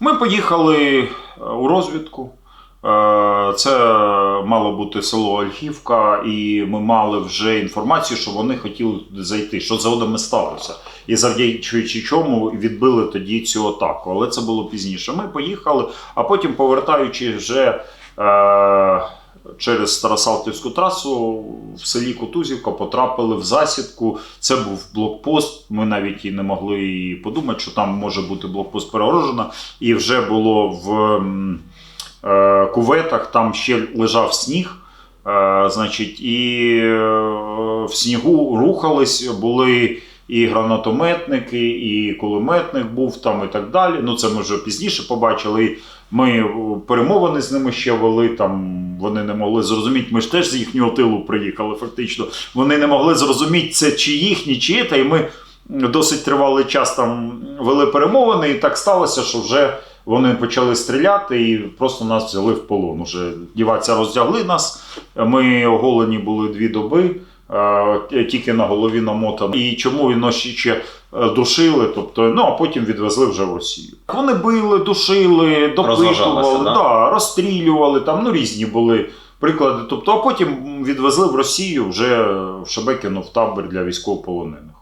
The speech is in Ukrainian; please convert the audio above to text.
Ми поїхали е, у розвідку. Е, Це мало бути село Ольхівка, і ми мали вже інформацію, що вони хотіли туди зайти. Що згодом сталося. І завдячуючи чому відбили тоді цю атаку. Але це було пізніше. Ми поїхали, а потім, повертаючи вже е, через Старосалтівську трасу в селі Кутузівка, потрапили в засідку. Це був блокпост. Ми навіть і не могли і подумати, що там може бути блокпост перегорожено. І вже було в е, куветах, там ще лежав сніг. Е, значить, і е, в снігу рухались, були і гранатометники, і кулеметник був там, і так далі. Ну, це ми вже пізніше побачили. Ми е, перемовини з ними ще вели. Там вони не могли зрозуміти. Ми ж теж з їхнього тилу приїхали, фактично. Вони не могли зрозуміти, це чи їхні, чи це. І ми досить тривалий час там вели перемовини, і так сталося, що вже вони почали стріляти і просто нас взяли в полон. Уже діваться роздягли нас. Ми оголені були дві доби. Е, Тільки на голові намотано. І чому він ще е, душили, тобто, ну а потім відвезли вже в Росію. Вони били, душили, допитували, да? да, розстрілювали, там ну різні були приклади. Тобто, а потім відвезли в Росію вже в Шебекіно в табір для військовополонених.